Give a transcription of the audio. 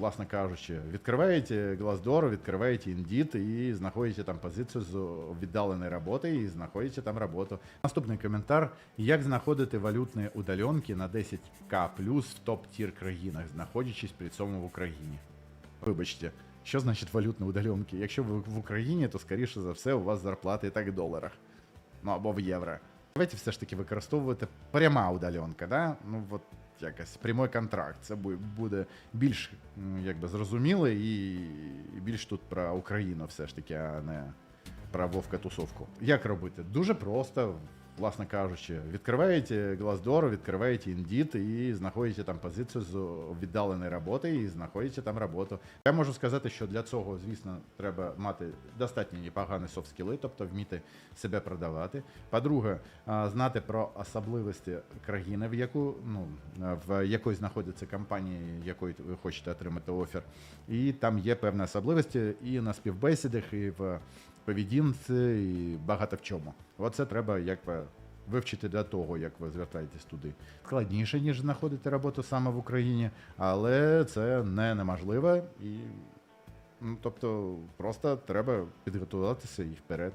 власне кажучи, відкриваєте Glassdoor, відкриваєте Indeed і знаходите там позицію з віддаленої роботи і знаходите там роботу. Наступний коментар: як знаходити валютні удаленки на 10к плюс в топ-тір країнах, знаходячись при цьому в Україні? Вибачте, що значить валютні удаленки? Якщо ви в Україні, то скоріше за все у вас зарплати і так в доларах. Ну або в євро. Давайте все ж таки використовувати пряма удаленка, да? Ну от якось прямий контракт. Це буде більш якби зрозуміло і більш тут про Україну все ж таки, а не про Вовка тусовку. Як робити? Дуже просто, власне кажучи, відкриваєте Glassdoor, відкриваєте Indeed і знаходите там позицію з віддаленої роботи і знаходите там роботу. Я можу сказати, що для цього, звісно, треба мати достатньо непогані софт-скіли, тобто вміти себе продавати. По-друге, знати про особливості країни, в яку ну в якої знаходиться компанія, якої ви хочете отримати офер. І там є певні особливості і на співбесідах, і в поведінці, і багато в чому. Оце треба якби вивчити для того, як ви звертаєтесь туди. Складніше, ніж знаходити роботу саме в Україні, але це не неможливо і. Ну, тобто, просто треба підготуватися і вперед.